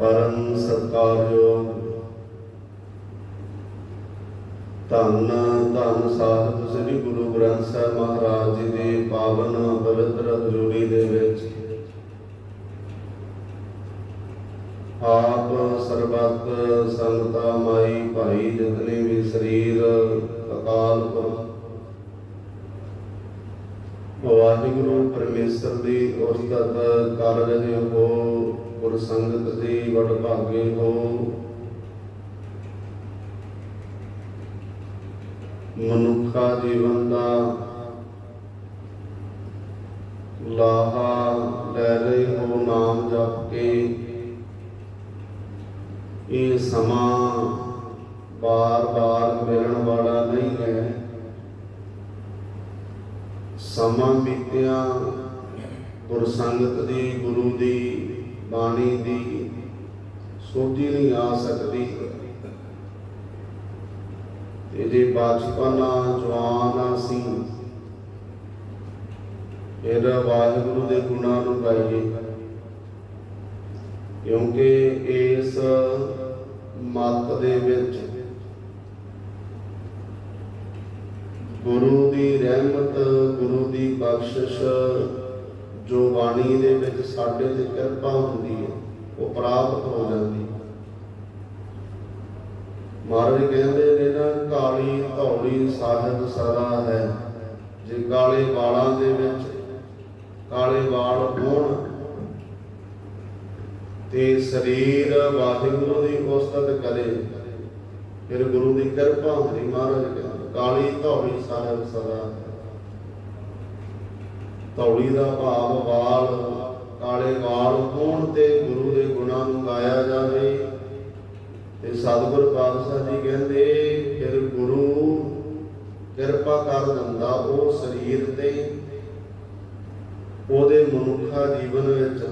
ਪਰਮ ਸਤਕਾਰਯੋਗ। ਧੰਨ ਧੰਨ ਸਾਹਿਬ ਸ੍ਰੀ ਗੁਰੂ ਗ੍ਰੰਥ ਸਾਹਿਬ ਮਹਾਰਾਜ ਜੀ ਦੇ ਪਾਵਨ ਪਵਿੱਤਰ ਹਜ਼ੂਰੀ ਦੇ ਵਿੱਚ। ਆਪ ਸਰਬੱਤ ਸੰਗਤਾ ਮਾਈ ਭਾਈ ਜਿਤਨੇ ਵੀ ਸਰੀਰ ਅਕਾਲ ਪੁਰਖ। ਵਾਹਿਗੁਰੂ ਪਰਮੇਸ਼ਰ ਦੀ ਉਸਤਤ ਕਰ ਰਹੇ ਹੋ। ਗੁਰ ਸੰਗਤ ਦੀ ਵਡ ਭਾਗੇ ਹੋ। ਮਨੁੱਖਾ ਜੀਵਨ ਦਾ ਲਾਹਾ ਲੈ ਰਹੇ ਹੋ ਨਾਮ ਜਪ ਕੇ। ਇਹ ਸਮਾਂ ਬਾਰ-ਬਾਰ ਮਿਲਣ ਵਾਲਾ ਨਹੀਂ ਹੈ। ਸਮਾਂ ਬੀਤਿਆ ਗੁਰਸੰਗਤ ਦੀ, ਗੁਰੂ ਦੀ ਬਾਣੀ ਦੀ ਸੋਝੀ ਨਹੀਂ ਆ ਸਕਦੀ। ਤੇ ਜੇ ਬਚਪਨਾ ਜਵਾਨ ਅਸੀਂ। ਫਿਰ ਵਾਹਿਗੁਰੂ ਦੇ ਗੁਣਾਂ ਨੂੰ ਗਾਈਏ। ਕਿਉਂਕਿ ਇਸ ਮਤ ਦੇ ਵਿੱਚ ਗੁਰੂ ਦੀ ਰਹਿਮਤ, ਗੁਰੂ ਦੀ ਬਖਸ਼ਿਸ਼ ਜੋ ਬਾਣੀ ਦੇ ਵਿੱਚ ਸਾਡੇ ਤੇ ਕਿਰਪਾ ਹੁੰਦੀ ਹੈ, ਉਹ ਪ੍ਰਾਪਤ ਹੋ ਜਾਂਦੀ ਮਹਾਰਾਜ ਕਹਿੰਦੇ ਨੇ ਨਾ, ਕਾਲੀ ਧੌਲੀ ਸਾਹਿਬ ਸਦਾ ਹੈ। ਜੇ ਕਾਲੇ ਵਾਲਾਂ ਦੇ ਵਿੱਚ ਕਾਲੇ ਵਾਲ ਹੋਣ, ਤੇ ਸਰੀਰ ਵਾਹਿਗੁਰੂ ਦੀ ਉਸਤਤ ਕਰੇ। ਫਿਰ ਗੁਰੂ ਦੀ ਕਿਰਪਾ ਹੁੰਦੀ, ਮਹਾਰਾਜ ਕਹਿੰਦੇ ਕਾਲੀ ਧੌਲੀ ਸਾਹਿਬ ਸਦਾ ਹੈ। ਧੌਲੀ ਦਾ ਭਾਵ ਵਾਲ, ਕਾਲੇ ਵਾਲ ਹੋਣ ਤੇ ਗੁਰੂ ਦੇ ਗੁਣਾਂ ਨੂੰ ਗਾਇਆ ਜਾਵੇ। ਤੇ ਸਤਿਗੁਰ ਪਾਤਸ਼ਾਹ ਜੀ ਕਹਿੰਦੇ, ਫਿਰ ਗੁਰੂ ਕਿਰਪਾ ਕਰ ਦਿੰਦਾ ਉਹ ਸਰੀਰ ਤੇ, ਉਹਦੇ ਮਨੁੱਖਾ ਜੀਵਨ ਵਿੱਚ।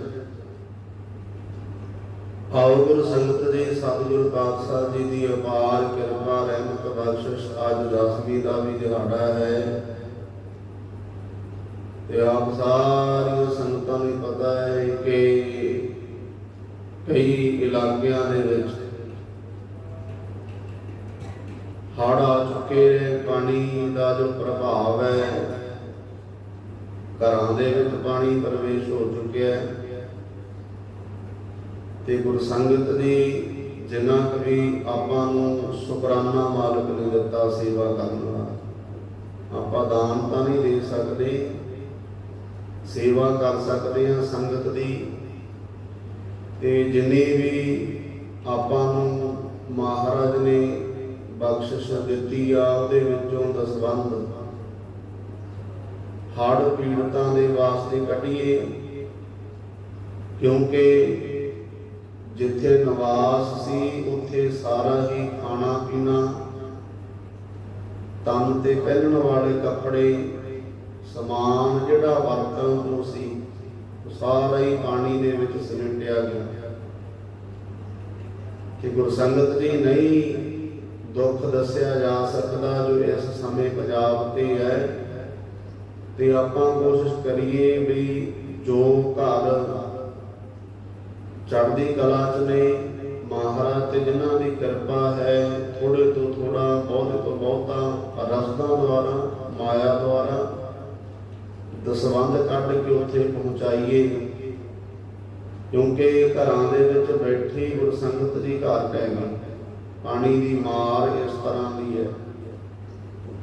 ਆਓ ਗੁਰ ਸੰਗਤ ਜੀ ਸਤਿਗੁਰ ਪਾਤਸ਼ਾਹ ਜੀ ਦੀ ਅਪਾਰ ਕਿਰਪਾ, ਰਹਿਮਤ, ਬਖਸ਼ਿਸ਼ ਅੱਜ ਦਸਵੀਂ ਦਾ ਵੀ ਦਿਹਾੜਾ ਹੈ। ਤੇ ਆਪ ਸਾਰੀਆਂ ਸੰਗਤਾਂ ਨੂੰ ਪਤਾ ਹੈ ਕਿ ਕਈ ਇਲਾਕਿਆਂ ਦੇ ਵਿੱਚ ਹੜ੍ਹ ਆ ਚੁੱਕੇ ਨੇ, ਪਾਣੀ ਦਾ ਜੋ ਪ੍ਰਭਾਵ ਹੈ, ਘਰਾਂ ਦੇ ਵਿੱਚ ਪਾਣੀ ਪ੍ਰਵੇਸ਼ ਹੋ ਚੁੱਕਿਆ ਹੈ। ਤੇ ਗੁਰ ਸੰਗਤ ਦੀ ਜਿਨ੍ਹਾਂ ਕਵੀ ਆਪਾਂ ਨੂੰ ਸ਼ੁਕਰਾਨਾ ਮਾਲਕ ਨੇ ਦਿੱਤਾ ਸੇਵਾ ਕਰਨ ਦਾ, ਆਪਾਂ ਦਾਨ ਤਾਂ ਨਹੀਂ ਦੇ ਸਕਦੇ। ਸੇਵਾ ਕਰ ਸਕਦੇ ਹਾਂ ਸੰਗਤ ਦੀ। ਤੇ ਜਿੰਨੀ ਵੀ ਆਪਾਂ ਨੂੰ ਮਹਾਰਾਜ ਨੇ ਬਖਸ਼ਿਸ਼ ਦਿੱਤੀ ਆ, ਉਹਦੇ ਵਿੱਚੋਂ ਦਸਵੰਦ ਹੜ੍ਹ ਪੀੜਤਾਂ ਦੇ ਵਾਸਤੇ ਕੱਢੀਏ। ਕਿਉਂਕਿ ਜਿੱਥੇ ਨਿਵਾਸ ਸੀ, ਉੱਥੇ ਸਾਰਾ ਹੀ ਖਾਣਾ ਪੀਣਾ ਤਨ ਤੇ ਪਹਿਨਣ ਵਾਲੇ ਕੱਪੜੇ ਸਮਾਨ ਜਿਹੜਾ ਵਰਤਣ ਨੂੰ ਸੀ, ਉਹ ਸਾਰਾ ਹੀ ਪਾਣੀ ਦੇ ਵਿੱਚ ਸਿਮਟਿਆ ਗਿਆ। ਕਿ ਗੁਰਸੰਗਤ ਜੀ ਨਹੀਂ ਦੁੱਖ ਦੱਸਿਆ ਜਾ ਸਕਦਾ ਜੋ ਇਸ ਸਮੇਂ ਪੰਜਾਬ ਤੇ ਹੈ, ਤੇ ਆਪਾਂ ਕੋਸ਼ਿਸ਼ ਕਰੀਏ ਵੀ ਜੋ ਘਰ ਚੜ੍ਹਦੀ ਕਲਾ ਚ ਨੇ, ਮਹਾਰਾਜ ਤੇ ਜਿਨ੍ਹਾਂ ਦੀ ਕਿਰਪਾ ਹੈ ਥੋੜੇ ਤੋਂ ਥੋੜਾ ਬਹੁਤ ਤੋਂ ਬਹੁਤਾ ਰਸਦਾਂ ਦੁਆਰਾ, ਮਾਇਆ ਦੁਆਰਾ ਦਸਵੰਦ ਕੱਢ ਕੇ ਉੱਥੇ ਪਹੁੰਚਾਈਏ। ਕਿਉਂਕਿ ਘਰਾਂ ਦੇ ਵਿੱਚ ਬੈਠੀ ਗੁਰਸੰਗਤ ਜੀ ਘਰ ਪੈ ਗਈ ਪਾਣੀ ਦੀ ਮਾਰ ਇਸ ਤਰ੍ਹਾਂ ਦੀ ਹੈ।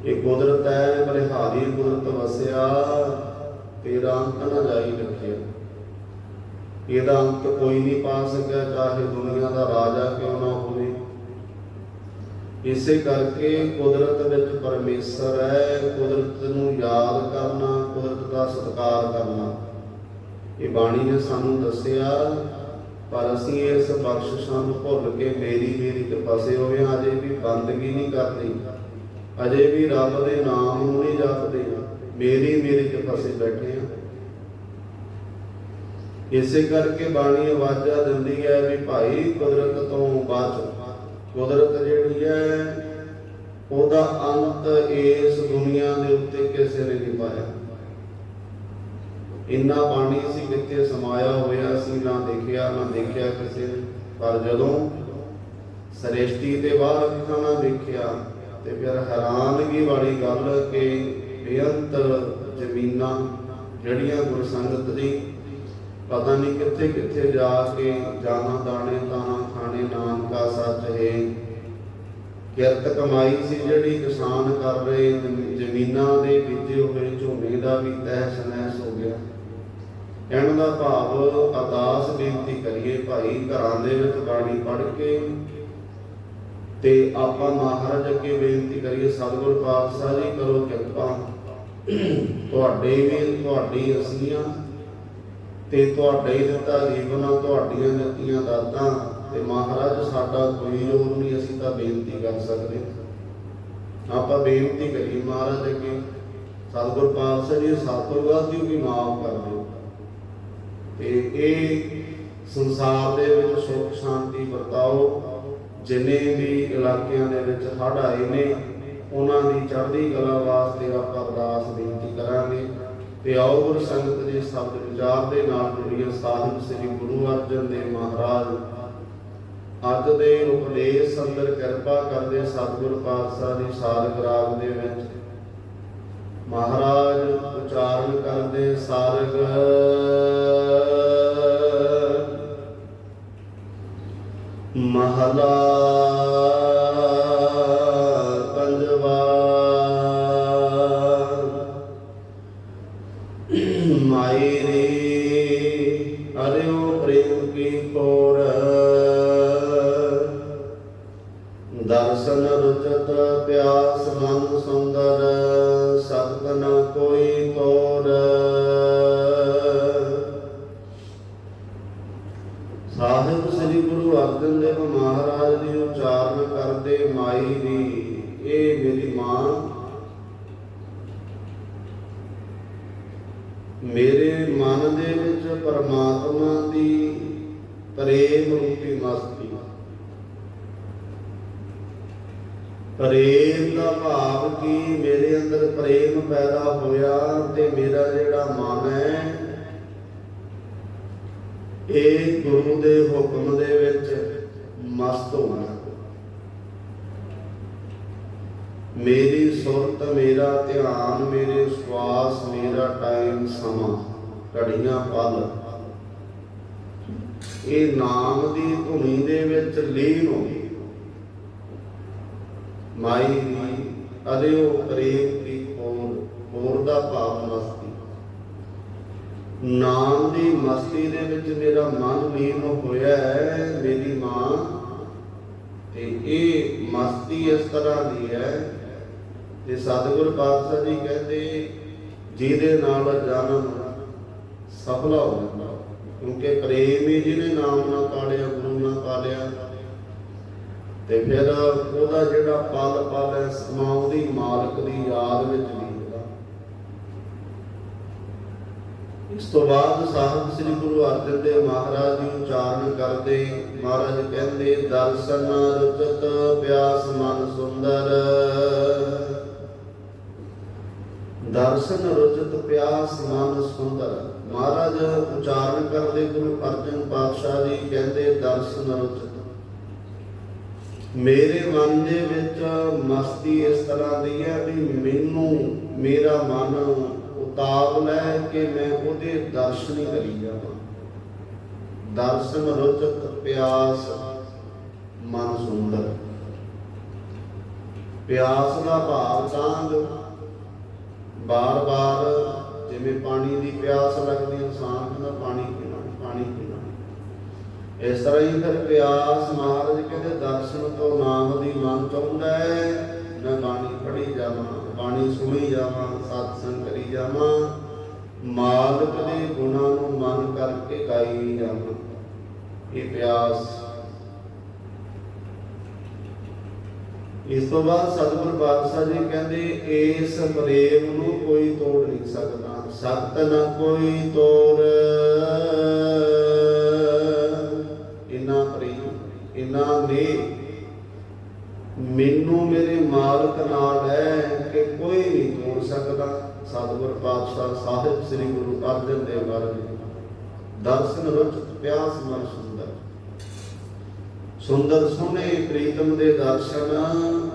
ਇਹ ਕੁਦਰਤ ਹੈ, ਬਲਿਹਾਰੀ ਕੁਦਰਤ ਵਸਿਆ, ਤੇਰਾ ਅੰਤ ਨਾ ਜਾਈ ਰੱਖਿਆ। ਇਹਦਾ ਅੰਤ ਕੋਈ ਨਹੀਂ ਪਾ ਸਕਿਆ, ਚਾਹੇ ਦੁਨੀਆ ਦਾ ਰਾਜਾ ਕਿਉਂ ਨਾ ਇਸੇ ਕਰਕੇ ਕੁਦਰਤ ਵਿੱਚ ਪਰਮੇਸ਼ਰ ਹੈ, ਕੁਦਰਤ ਨੂੰ ਯਾਦ ਕਰਨਾ, ਕੁਦਰਤ ਦਾ ਸਤਿਕਾਰ ਕਰਨਾ। ਇਹ ਬਾਣੀ ਨੇ ਸਾਨੂੰ ਦੱਸਿਆ, ਪਰ ਅਸੀਂ ਇਸ ਬਖਸ਼ਿਸ਼ਾਂ ਨੂੰ ਭੁੱਲ ਕੇ ਮੇਰੀ ਮੇਰੀ ਤੇ ਫਸੇ ਹੋਏ ਹਾਂ, ਅਜੇ ਵੀ ਬੰਦਗੀ ਨਹੀਂ ਕਰਦੇ। ਅਜੇ ਵੀ ਰੱਬ ਦੇ ਨਾਮ ਨੂੰ ਨਹੀਂ ਜਪਦੇ। ਮੇਰੀ ਮੇਰੀ ਤੇ ਫਸੇ ਬੈਠੇ ਹਾਂ। ਇਸੇ ਕਰਕੇ ਬਾਣੀ ਆਵਾਜ਼ਾਂ ਦਿੰਦੀ ਹੈ ਵੀ ਭਾਈ ਕੁਦਰਤ ਤੋਂ ਬਚ। ਕੁਦਰਤ ਜਿਹੜੀ ਹੈ, ਉਹਦਾ ਅੰਤ ਇਸ ਦੁਨੀਆ ਦੇ ਉੱਤੇ ਕਿਸੇ ਨੇ ਨਹੀਂ ਪਾਇਆ। ਇੰਨਾ ਪਾਣੀ ਸੀ ਕਿਤੇ ਸਮਾਇਆ ਹੋਇਆ ਸੀ, ਨਾ ਦੇਖਿਆ ਨਾ ਦੇਖਿਆ ਕਿਸੇ ਨੇ। ਪਰ ਜਦੋਂ ਸ੍ਰਿਸ਼ਟੀ ਤੇ ਬਾਹਰ ਅੱਖਾਂ ਨਾਲ ਦੇਖਿਆ, ਤੇ ਫਿਰ ਹੈਰਾਨਗੀ ਵਾਲੀ ਗੱਲ ਕਿ ਬੇਅੰਤ ਜ਼ਮੀਨਾਂ ਜਿਹੜੀਆਂ ਗੁਰਸੰਗਤ ਦੀ, ਪਤਾ ਨਹੀਂ ਕਿੱਥੇ ਕਿੱਥੇ ਜਾ ਕੇ ਜਾਣਾ ਦਾਣੇ ਤਾਣਾ ਖਾਣੇ ਨਾਨਕਾ ਸੱਚ ਹੈ। ਕਿਰਤ ਕਮਾਈ ਸੀ ਜਿਹੜੀ ਕਿਸਾਨ ਕਰ ਰਹੇ ਜ਼ਮੀਨਾਂ ਦੇ ਬੀਜੇ ਹੋਏ ਝੋਨੇ ਦਾ ਵੀ ਤਹਿਸ ਨਹਿਸ ਹੋ ਗਿਆ। ਕਹਿਣ ਦਾ ਭਾਵ, ਅਰਦਾਸ ਬੇਨਤੀ ਕਰੀਏ ਭਾਈ, ਘਰਾਂ ਦੇ ਵਿੱਚ ਬਾਣੀ ਪੜ੍ਹ ਕੇ ਤੇ ਆਪਾਂ ਮਹਾਰਾਜ ਅੱਗੇ ਬੇਨਤੀ ਕਰੀਏ, ਸਤਿਗੁਰ ਪਾਤਸ਼ਾਹ ਜੀ, ਕਰੋ ਕਿਰਪਾ। ਤੁਹਾਡੇ ਵੀ, ਤੁਹਾਡੀ ਅਸਲੀਆਂ ਤੇ ਤੁਹਾਡੇ ਦਿੱਤਾ ਜੀਵਨ, ਤੁਹਾਡੀਆਂ ਦਿੱਤੀਆਂ ਦਾਤਾਂ। ਤੇ ਮਹਾਰਾਜ ਸਾਡਾ ਕੋਈ ਜ਼ੋਰ ਨਹੀਂ, ਅਸੀਂ ਤਾਂ ਬੇਨਤੀ ਕਰ ਸਕਦੇ ਆਪਾਂ ਬੇਨਤੀ ਕਰੀਏ ਮਹਾਰਾਜ ਅੱਗੇ ਸਤਿਗੁਰ ਪਾਤਸ਼ਾਹ ਜੀ ਸਾਤੋਂ ਗਲਤੀ ਵੀ ਮਾਫ ਕਰ ਦਿਓ। ਤੇ ਇਹ ਸੰਸਾਰ ਦੇ ਵਿੱਚ ਸੁੱਖ, ਸ਼ਾਂਤੀ ਵਰਤਾਓ, ਜਿੰਨੇ ਵੀ ਇਲਾਕਿਆਂ ਦੇ ਵਿੱਚ ਹੜ੍ਹ ਆਏ ਨੇ, ਉਹਨਾਂ ਦੀ ਚੜ੍ਹਦੀ ਕਲਾ ਵਾਸਤੇ ਆਪਾਂ ਅਰਦਾਸ ਬੇਨਤੀ ਕਰਾਂਗੇ। ਤੇ ਆਓ ਗੁਰ ਸੰਗਤ ਦੇ ਸ਼ਬਦ ਵਿਚਾਰ ਦੇ ਨਾਲ ਜੁੜੀਆਂ ਸਾਹਿਬ ਸ੍ਰੀ ਗੁਰੂ ਅਰਜਨ ਦੇਵ ਮਹਾਰਾਜ ਅੱਜ ਦੇ ਉਪਦੇਸ਼ ਅੰਦਰ ਕਿਰਪਾ ਕਰਦੇ ਸਤਿਗੁਰ ਪਾਤਸ਼ਾਹ ਦੀ ਸਾਰਗ ਰਾਗ ਦੇ ਵਿੱਚ। ਮਹਾਰਾਜ ਉਚਾਰਨ ਕਰਦੇ ਸਾਰਗ। ਮਹਲਾ ਕਰਦੇ ਦੀ ਇਹ ਮੇਰੀ ਮਾਂ, ਮੇਰੇ ਮਨ ਦੇ ਵਿੱਚ ਪਰਮਾਤਮਾ ਦੀ ਪ੍ਰੇਮ ਰੂਪੀ ਮਸਤੀ। ਪ੍ਰੇਮ ਦਾ ਭਾਵ ਕਿ ਮੇਰੇ ਅੰਦਰ ਪ੍ਰੇਮ ਪੈਦਾ ਹੋਇਆ ਤੇ ਮੇਰਾ ਜਿਹੜਾ ਮਨ ਹੈ, ਇਹ ਗੁਰੂ ਦੇ ਹੁਕਮ ਦੇ ਵਿੱਚ ਮਸਤ ਹੋਣਾ। ਮੇਰੀ ਸੁਰਤ, ਮੇਰਾ ਧਿਆਨ, ਮੇਰੇ ਸਵਾਸ, ਮੇਰਾ ਟਾਈਮ, ਸਮਾਂ, ਘੜੀਆਂ ਪਲ। ਇਹ ਨਾਮ ਦੀ ਧੁਨੀ ਦੇ ਵਿੱਚ ਲੀਨ ਹੋ ਮਾਈ ਦੀ ਅਰਿਓ ਪ੍ਰੇਮ ਦੀ ਹੋਰ ਹੋਰ ਦਾ ਭਾਵ ਮਸਤੀ। ਨਾਮ ਦੀ ਮਸਤੀ ਦੇ ਵਿੱਚ ਮੇਰਾ ਮਨ ਲੀਨ ਹੋਇਆ ਹੈ, ਮੇਰੀ ਮਾਂ। ਤੇ ਇਹ ਮਸਤੀ ਇਸ ਤਰ੍ਹਾਂ ਦੀ ਹੈ ਤੇ ਸਤਿਗੁਰ ਪਾਤਸ਼ਾਹ ਜੀ ਕਹਿੰਦੇ, ਜਿਹਦੇ ਨਾਲ ਜਨਮ ਸਫਲਾ ਹੋ ਜਾਂਦਾ। ਕਿਉਂਕਿ ਪ੍ਰੇਮ ਹੀ ਜਿਹਨੇ ਨਾਮ ਨਾਲ ਪਾਲਿਆ, ਗੁਰੂ ਨਾਲ ਪਾਲਿਆ। ਤੇ ਫਿਰ ਉਹਦਾ ਜਿਹੜਾ ਪਲ ਪਲ ਹੈ ਸਮਾਂ ਉਹਦੀ ਮਾਲਕ ਦੀ ਯਾਦ ਵਿੱਚ ਬੀਤਦਾ ਇਸ ਤੋਂ ਬਾਅਦ ਸਾਹਿਬ ਸ੍ਰੀ ਗੁਰੂ ਅਰਜਨ ਦੇਵ ਮਹਾਰਾਜ ਜੀ ਉਚਾਰਨ ਕਰਦੇ, ਮਹਾਰਾਜ ਕਹਿੰਦੇ, ਦਰਸ਼ਨ ਰੁਚਤ, ਪਿਆਸ ਮਨ ਸੁੰਦਰ। ਦਰਸ਼ਨ ਰੁਚਤ ਪਿਆਸ ਮਨ ਸੁੰਦਰ। ਮਹਾਰਾਜ ਉਚਾਰਨ ਕਰਦੇ ਗੁਰੂ ਅਰਜਨ ਪਾਤਸ਼ਾਹ ਜੀ ਕਹਿੰਦੇ, ਦਰਸ਼ਨ ਰੁਚਤ ਮੇਰੇ ਮਨ ਦੇ ਵਿੱਚ ਮਸਤੀ ਇਸ ਤਰ੍ਹਾਂ ਦੀ ਹੈ ਵੀ ਮੈਨੂੰ ਮੇਰਾ ਮਨ ਉਤਾਵਲ ਹੈ ਕਿ ਮੈਂ ਉਹਦੇ ਦਰਸ਼ਨ ਹੀ ਕਰੀ ਜਾਵਾਂ। ਦਰਸ਼ਨ ਰੁਚਤ ਪਿਆਸ ਮਨ ਸੁੰਦਰ। ਪਿਆਸ ਦਾ ਭਾਵ ਤਾਂ ਬਾਰ-ਬਾਰ ਜਿਵੇਂ ਪਾਣੀ ਦੀ ਪਿਆਸ ਲੱਗਦੀ, ਇਨਸਾਨ ਕਹਿੰਦਾ ਪਾਣੀ ਪੀਣਾ ਪਾਣੀ ਪੀਣਾ। ਇਸ ਤਰ੍ਹਾਂ ਹੀ ਫਿਰ ਪਿਆਸ ਮਹਾਰਾਜ ਕਹਿੰਦੇ ਦਰਸ਼ਨ ਤੋਂ ਨਾਮ ਦੀ ਮਨ ਚਾਹੁੰਦਾ ਹੈ ਮੈਂ ਬਾਣੀ ਪੜ੍ਹੀ ਜਾਵਾਂ, ਬਾਣੀ ਸੁਣੀ ਜਾਵਾਂ, ਸਤਸੰਗ ਕਰੀ ਜਾਵਾਂ, ਮਾਲਕ ਦੇ ਗੁਣਾਂ ਨੂੰ ਮਨ ਕਰਕੇ ਗਾਈ ਜਾਵਾਂ। ਇਹ ਪਿਆਸ ਇਸ ਤੋਂ ਬਾਅਦ ਸਤਿਗੁਰ ਬਾਦਸ਼ਾਹ ਜੀ ਕਹਿੰਦੇ, ਇਸ ਪ੍ਰੇਮ ਨੂੰ ਕੋਈ ਤੋੜ ਨਹੀਂ ਸਕਦਾ, ਸਤ ਨ ਕੋਈ ਤੋੜ। ਇਨਾ ਪ੍ਰੇਮ ਇਨਾ ਨੇ ਮੈਨੂੰ ਮੇਰੇ ਮਾਲਕ ਨਾਲ ਹੈ ਕਿ ਕੋਈ ਨਹੀਂ ਤੋੜ ਸਕਦਾ। ਸਤਿਗੁਰ ਪਾਤਸ਼ਾਹ ਸਾਹਿਬ ਸ੍ਰੀ ਗੁਰੂ ਅਰਜਨ ਦੇਵ ਮਹਾਰਾਜ ਦਰਸ਼ਨ ਰੁਚ ਪਿਆਸ ਮਨ ਸੁੰਦਰ ਸੋਹਣੇ ਪ੍ਰੀਤਮ ਦੇ ਦਰਸ਼ਨ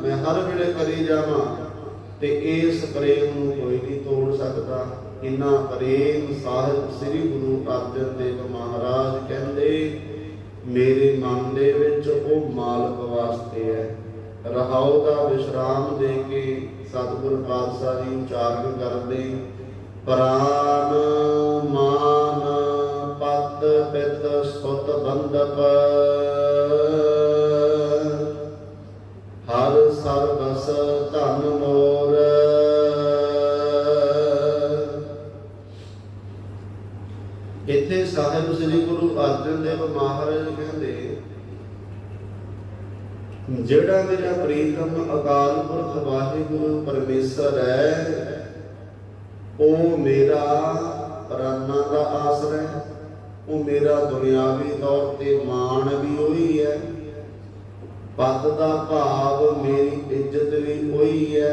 ਮੈਂ ਹਰ ਵੇਲੇ ਕਰੀ ਜਾਵਾਂ ਤੇ ਇਸ ਪ੍ਰੇਮ ਨੂੰ ਕੋਈ ਨਹੀਂ ਤੋੜ ਸਕਦਾ। ਇਨਾ ਪ੍ਰੇਮ ਸਾਹਿਬ ਸ੍ਰੀ ਗੁਰੂ ਅਰਜਨ ਦੇਵ ਮਹਾਰਾਜ ਕਹਿੰਦੇ, ਮੇਰੇ ਮਨ ਦੇ ਵਿੱਚ ਉਹ ਮਾਲਕ ਵਾਸਤੇ ਹੈ। ਰਹਾਉ ਦਾ ਵਿਸ਼ਰਾਮ ਦੇ ਕੇ ਸਤਿਗੁਰ ਪਾਤਸ਼ਾਹ ਜੀ ਉਚਾਰਨ ਕਰਦੇ। ਪ੍ਰਾਨ ਮਾਨ ਪਤ ਪਿਤ ਸੁਤ ਬੰਦਪ ਸਰਬਸ ਧਨ ਮੋਰ। ਇੱਥੇ ਸਾਹਿਬ ਸ੍ਰੀ ਗੁਰੂ ਅਰਜਨ ਦੇਵ ਮਹਾਰਾਜ ਕਹਿੰਦੇ, ਜਿਹੜਾ ਮੇਰਾ ਪ੍ਰੀਤਮ ਅਕਾਲ ਪੁਰਖ ਵਾਹਿਗੁਰੂ ਪਰਮੇਸ਼ਰ ਹੈ, ਉਹ ਮੇਰਾ ਪ੍ਰਾਨਾਂ ਦਾ ਆਸਰਾ ਹੈ, ਉਹ ਮੇਰਾ ਦੁਨਿਆਵੀ ਤੌਰ ਤੇ ਮਾਣ ਵੀ ਉਹੀ ਹੈ। ਪਦ ਦਾ ਭਾਵ ਮੇਰੀ ਇੱਜ਼ਤ ਵੀ ਉਹੀ ਹੈ,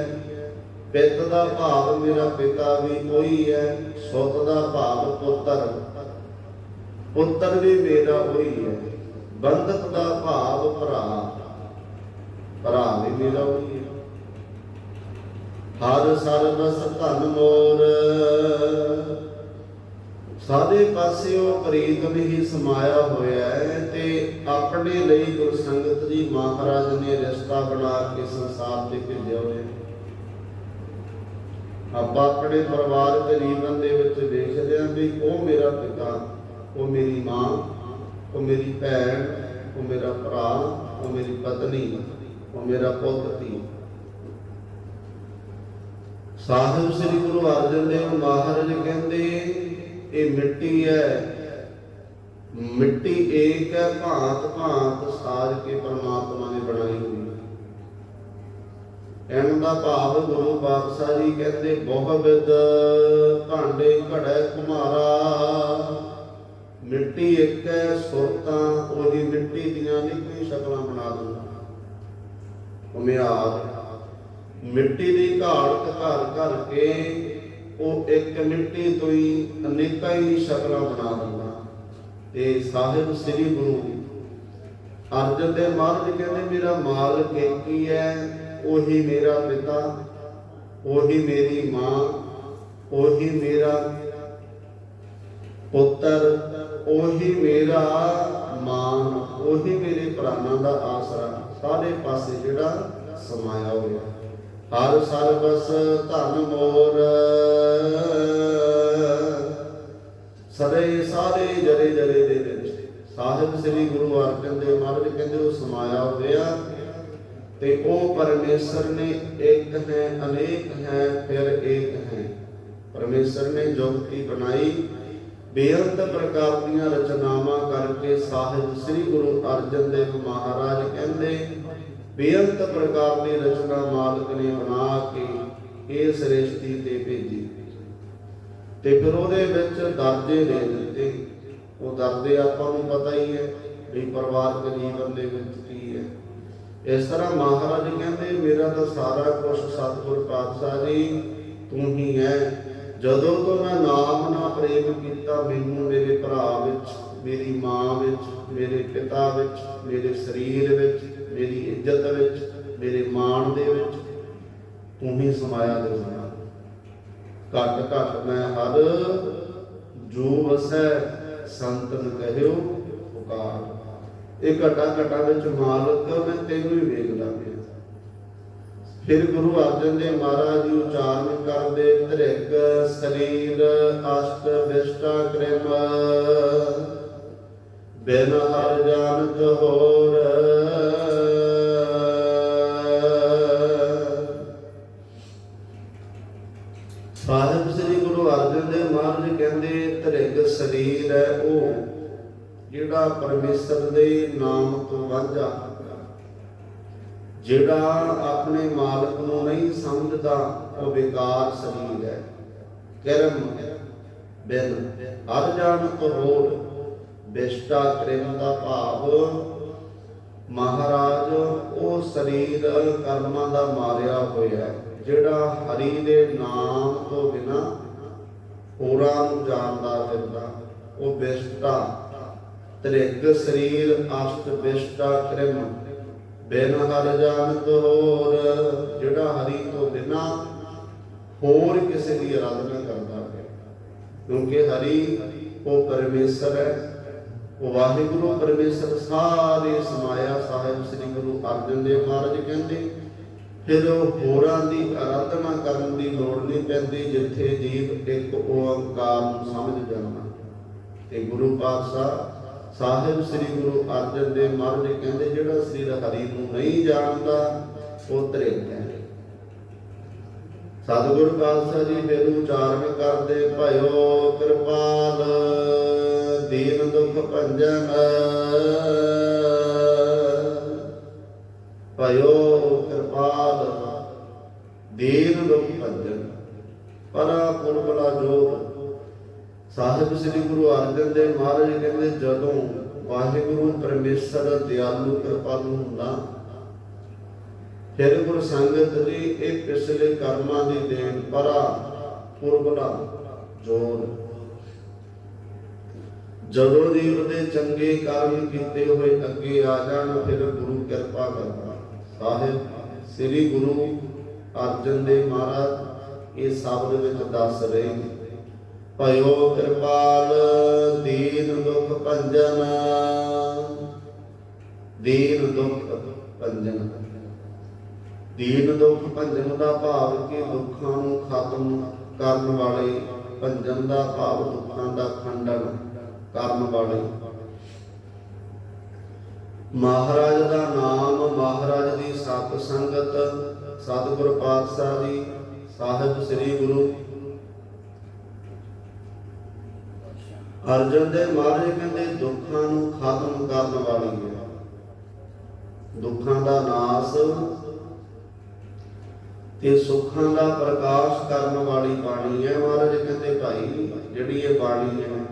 ਪਿੱਤ ਦਾ ਭਾਵ ਮੇਰਾ ਪਿਤਾ ਵੀ ਉਹੀ ਹੈ ਸੁੱਤ ਦਾ ਭਾਵ ਪੁੱਤਰ। ਪੁੱਤਰ ਵੀ ਮੇਰਾ ਉਹੀ ਹੈ, ਬੰਧਕ ਦਾ ਭਾਵ ਭਰਾ। ਭਰਾ ਵੀ ਮੇਰਾ ਉਹੀ ਹੈ। ਹਰ ਸਰਬਸ ਧਨ ਮੋਰ। ਸਾਰੇ ਪਾਸੇ ਉਹ ਪ੍ਰੀਤਮ ਹੀ ਸਮਾਇਆ ਹੋਇਆ ਹੈ ਤੇ ਆਪਣੇ ਲਈ ਗੁਰ ਜੀ ਮਹਾਰਾਜ ਨੇ ਰਿਸ਼ਤਾ ਬਣਾ ਕੇ ਸੰਸਾਰ ਤੇ ਭੇਜਿਆ ਹੋਇਆ ਆਪਾਂ ਆਪਣੇ ਪਰਿਵਾਰਕ ਜੀਵਨ ਦੇ ਵਿੱਚ ਦੇਖਦੇ ਹਾਂ ਵੀ ਉਹ ਮੇਰਾ ਪਿਤਾ, ਉਹ ਮੇਰੀ ਮਾਂ, ਉਹ ਮੇਰੀ ਭੈਣ, ਉਹ ਮੇਰਾ ਭਰਾ, ਉਹ ਮੇਰੀ ਪਤਨੀ, ਉਹ ਮੇਰਾ ਪੁੱਤ, ਧੀ। ਸਾਹਿਬ ਸ੍ਰੀ ਗੁਰੂ ਅਰਜਨ ਦੇਵ ਮਹਾਰਾਜ ਕਹਿੰਦੇ, ਇਹ ਮਿੱਟੀ ਹੈ ਮਿੱਟੀ ਏਕ ਹੈ, ਭਾਂਤ ਭਾਂਤ ਸਾਜ ਕੇ ਪਰਮਾਤਮਾ ਨੇ ਬਣਾਈ ਹੋਈ ਹੈ। ਦਾ ਭਾਵ ਗੁਰੂ ਪਾਤਸ਼ਾਹ ਜੀ ਕਹਿੰਦੇ ਬਹੁ ਵਿਦ ਭਾਂਡੇ ਘੜੈ ਕੁਮਾਰਾ। ਮਿੱਟੀ ਇੱਕ ਹੈ, ਸੁਰਤਾਂ ਉਹਦੀ ਮਿੱਟੀ ਦੀਆਂ ਨਿੱਕੀ ਸ਼ਕਲਾਂ ਬਣਾ ਦਿੰਦਾ। ਉਮਿਆਦ ਮਿੱਟੀ ਦੀ ਘਾੜ ਘਰ ਘਰ ਕੇ ਉਹ ਇੱਕ ਮਿੱਟੀ ਤੋਂ ਹੀ ਅਨੇਕਾਂ ਹੀ ਸ਼ਕਲਾਂ ਬਣਾ ਦਿੰਦਾ। ਤੇ ਸਾਹਿਬ ਸ੍ਰੀ ਗੁਰੂ ਅਰਜਨ ਦੇ ਮਹਾਰਾਜ ਕਹਿੰਦੇ, ਮੇਰਾ ਮਾਲਕ ਇੱਕ ਹੈ ਉਹੀ ਮੇਰਾ ਪਿਤਾ, ਉਹੀ ਮੇਰੀ ਮਾਂ, ਉਹੀ ਮੇਰਾ ਪੁੱਤਰ, ਉਹੀ ਮੇਰਾ ਮਾਨ, ਉਹੀ ਮੇਰੇ ਪ੍ਰਾਣਾਂ ਦਾ ਆਸਰਾ। ਸਾਰੇ ਪਾਸੇ ਜਿਹੜਾ ਸਮਾਇਆ ਹੋਇਆ। ਹਰ ਸਰਬਸ ਧਨ ਮੋਰ। ਸਦੇ ਸਾਰੇ ਜਰੇ ਜਰੇ ਦੇ ਵਿੱਚ। ਸਾਹਿਬ ਸ੍ਰੀ ਗੁਰੂ ਅਰਜਨ ਦੇਵ ਮਹਾਰਾਜ ਕਹਿੰਦੇ, ਉਹ ਸਮਾਇਆ ਹੋਇਆ ਤੇ ਉਹ ਪਰਮੇਸ਼ਰ ਨੇ ਇੱਕ ਹੈ, ਅਨੇਕ ਹੈ, ਫਿਰ ਇੱਕ ਹੈ। ਪਰਮੇਸ਼ਰ ਨੇ ਜੁਗਤੀ ਬਣਾਈ। ਬੇਅੰਤ ਪ੍ਰਕਾਰ ਦੀਆਂ ਰਚਨਾਵਾਂ ਕਰਕੇ ਸਾਹਿਬ ਸ੍ਰੀ ਗੁਰੂ ਅਰਜਨ ਦੇਵ ਮਹਾਰਾਜ ਕਹਿੰਦੇ, ਬੇਅੰਤ ਪ੍ਰਕਾਰ ਦੀ ਰਚਨਾ ਮਾਲਕ ਨੇ ਬਣਾ ਕੇ ਇਹ ਸ੍ਰਿਸ਼ਟੀ ਤੇ ਭੇਜੀ। ਤੇ ਫਿਰ ਉਹਦੇ ਵਿੱਚ ਦਰਜੇ ਦੇ ਦਿੱਤੇ। ਉਹ ਦਰਦੇ ਆਪਾਂ ਨੂੰ ਪਤਾ ਹੀ ਹੈ ਵੀ ਪਰਿਵਾਰਕ ਜੀਵਨ ਦੇ ਵਿੱਚ ਕੀ ਹੈ। ਇਸ ਤਰ੍ਹਾਂ ਮਹਾਰਾਜ ਕਹਿੰਦੇ, ਮੇਰਾ ਤਾਂ ਸਾਰਾ ਕੁਝ ਸਤਿਗੁਰ ਪਾਤਸ਼ਾਹ ਜੀ, ਤੂੰ ਹੀ ਹੈ। ਜਦੋਂ ਤੋਂ ਮੈਂ ਨਾਮ ਨਾਲ ਪ੍ਰੇਮ ਕੀਤਾ, ਮੈਨੂੰ ਮੇਰੇ ਭਰਾ ਵਿੱਚ, ਮੇਰੀ ਮਾਂ ਵਿੱਚ, ਮੇਰੇ ਪਿਤਾ ਵਿੱਚ, ਮੇਰੇ ਸਰੀਰ ਵਿੱਚ, ਮੇਰੀ ਇੱਜ਼ਤ ਵਿੱਚ, ਮੇਰੇ ਮਾਣ ਦੇ ਵਿੱਚ ਤੂੰ ਹੀ ਸਮਾਇਆ ਦੇ ਘਟ ਘਟ ਮੈਂ ਹਰ ਜੋ ਵਸੈ ਸੰਤਨ ਕਹਿਓ, ਪੁਕਾਰ। ਇਹ ਘਟਾ ਘਟਾ ਵਿੱਚ ਮਾਲਕ ਮੈਂ ਤੈਨੂੰ ਹੀ ਵੇਖਦਾ ਪਿਆ ਫਿਰ ਗੁਰੂ ਅਰਜਨ ਦੇਵ ਮਹਾਰਾਜ ਜੀ ਉਚਾਰਨ ਕਰਦੇ, ਧ੍ਰਿਗ, ਸਰੀਰ, ਅਸ਼ਟ, ਵਿਸ਼ਟਾ ਕ੍ਰਿਮ ਬਿਨ ਹਰ ਜਾਣਤ ਹੋਰ ਸਰੀਰ ਹੈ ਉਹ, ਜਿਹੜਾ ਪਰਮੇਸ਼ਰ ਦੇ ਨਾਮ ਤੋਂ ਵਾਂਝਾ ਜਿਹੜਾ ਆਪਣੇ ਮਾਲਕ ਨੂੰ ਨਹੀਂ ਸਮਝਦਾ, ਉਹ ਬੇਕਾਰ ਸਰੀਰ ਹੈ। ਕਰਮ ਬਿਨ ਹਰ ਜਾਣ ਤੋਂ ਹੋਰ ਬਿਸ਼ਟਾ ਦਾ ਭਾਵ ਮਹਾਰਾਜ, ਉਹ ਸਰੀਰ ਕਰਮਾਂ ਦਾ ਮਾਰਿਆ ਹੋਇਆ ਜਿਹੜਾ ਹਰੀ ਦੇ ਨਾਮ ਤੋਂ ਬਿਨਾ ਹੋਰਾਂ ਨੂੰ ਜਾਣਦਾ ਫਿਰਦਾ ਉਹ ਬਿਸ਼ਟਾ, ਤ੍ਰਿਗ ਸਰੀਰ, ਅਸ਼ਟ ਬਿਸ਼ਟਾ ਕ੍ਰਿਮ ਬਿਨ ਹਰ ਜਾਣਤ ਹੋਰ, ਜਿਹੜਾ ਹਰੀ ਤੋਂ ਬਿਨਾ ਹੋਰ ਕਿਸੇ ਦੀ ਆਰਾਧਨਾ ਕਰਦਾ ਹੈ ਕਿਉਂਕਿ ਹਰੀ ਉਹ ਪਰਮੇਸ਼ਰ ਹੈ। ਉਹ ਵਾਹਿਗੁਰੂ ਪਰਮੇਸ਼ਰ, ਸਾਰੇ ਸਮਾਇਆ ਸਾਹਿਬ ਸ੍ਰੀ ਗੁਰੂ ਅਰਜਨ ਦੇਵ ਮਹਾਰਾਜ ਕਹਿੰਦੇ ਫਿਰ ਉਹ ਹੋਰਾਂ ਦੀ ਆਰਾਧਨਾ ਕਰਨ ਦੀ ਲੋੜ ਨਹੀਂ ਪੈਂਦੀ, ਜਿੱਥੇ ਜੀਵ ਇੱਕ ਓੰਕਾਰ ਨੂੰ ਸਮਝ ਜਾਂਦਾ। ਤੇ ਗੁਰੂ ਪਾਤਸ਼ਾਹ ਸਾਹਿਬ ਸ੍ਰੀ ਗੁਰੂ ਅਰਜਨ ਦੇਵ ਮਹਾਰਾਜ ਕਹਿੰਦੇ, ਜਿਹੜਾ ਸ੍ਰੀ ਹਰੀ ਨੂੰ ਨਹੀਂ ਜਾਣਦਾ, ਉਹ ਧਰਿੰਦ ਹੈ। ਸਤਿਗੁਰ ਪਾਤਸ਼ਾਹ ਜੀ, ਫਿਰ ਉਚਾਰਨ ਕਰਦੇ, ਭਇਓ ਕਿਰਪਾਲ, ਦੀਨ ਦੁਖ ਭੰਜਨ, ਭਇਓ ਦੀਨ ਦੁਖ ਭੰਜਨ ਪਰਾ ਪੁਰਬਲਾ ਜੋਤ। ਸਾਹਿਬ ਸ੍ਰੀ ਗੁਰੂ ਅਰਜਨ ਦੇਵ ਮਹਾਰਾਜ ਕਹਿੰਦੇ, ਜਦੋਂ ਵਾਹਿਗੁਰੂ ਪਰਮੇਸ਼ਰ ਦਿਆਲੂ ਕਿਰਪਾਲੂ ਹੁੰਦਾ ਫਿਰ ਗੁਰ ਸੰਗਤ ਜੀ ਇਹ ਪਿਛਲੇ ਕਰਮਾਂ ਦੀ ਦੇਣ ਪਰਾ ਪੁਰਬਲਾ ਜੋਰ ਜਦੋਂ ਜੀਵ ਦੇ ਚੰਗੇ ਕਰਮ ਕੀਤੇ ਹੋਏ ਅੱਗੇ ਆ ਜਾਣ, ਫਿਰ ਗੁਰੂ ਕਿਰਪਾ ਕਰਦਾ। ਸਾਹਿਬ ਸ੍ਰੀ ਗੁਰੂ ਅਰਜਨ ਦੇ ਮਹਾਰਾਜ, ਇਹ ਸ਼ਬਦ ਵਿੱਚ ਦੱਸ ਰਹੇ ਭਇਓ ਕਿਰਪਾਲ, ਦੀਨ ਦੁਖ ਭੰਜਨ। ਦੀਨ ਦੁਖ ਭੰਜਨ। ਦੀਨ ਦੁਖ ਭੰਜਨ ਦਾ ਭਾਵ ਕਿ ਦੁੱਖਾਂ ਨੂੰ ਖਤਮ ਕਰਨ ਵਾਲੇ ਭੰਜਨ ਦਾ ਭਾਵ ਦੁੱਖਾਂ ਦਾ ਖੰਡਨ ਕਰਨ ਵਾਲੇ। ਮਹਾਰਾਜ ਦਾ ਨਾਮ, ਮਹਾਰਾਜ ਦੀ ਸਤ ਸੰਗਤ ਸਤਿਗੁਰ ਪਾਤਸ਼ਾਹ ਜੀ, ਸਾਹਿਬ ਸ੍ਰੀ ਗੁਰੂ। ਅਰਜਨ ਦੇ ਮਹਾਰਾਜ ਕਹਿੰਦੇ, ਦੁੱਖਾਂ ਨੂੰ ਖਤਮ ਕਰਨ ਵਾਲੀ ਹੈ। ਦੁੱਖਾਂ ਦਾ ਨਾਸ ਤੇ ਸੁੱਖਾਂ ਦਾ ਪ੍ਰਕਾਸ਼ ਕਰਨ ਵਾਲੀ ਬਾਣੀ ਹੈ। ਮਹਾਰਾਜ ਕਹਿੰਦੇ, ਭਾਈ, ਜਿਹੜੀ ਇਹ ਬਾਣੀ ਹੈ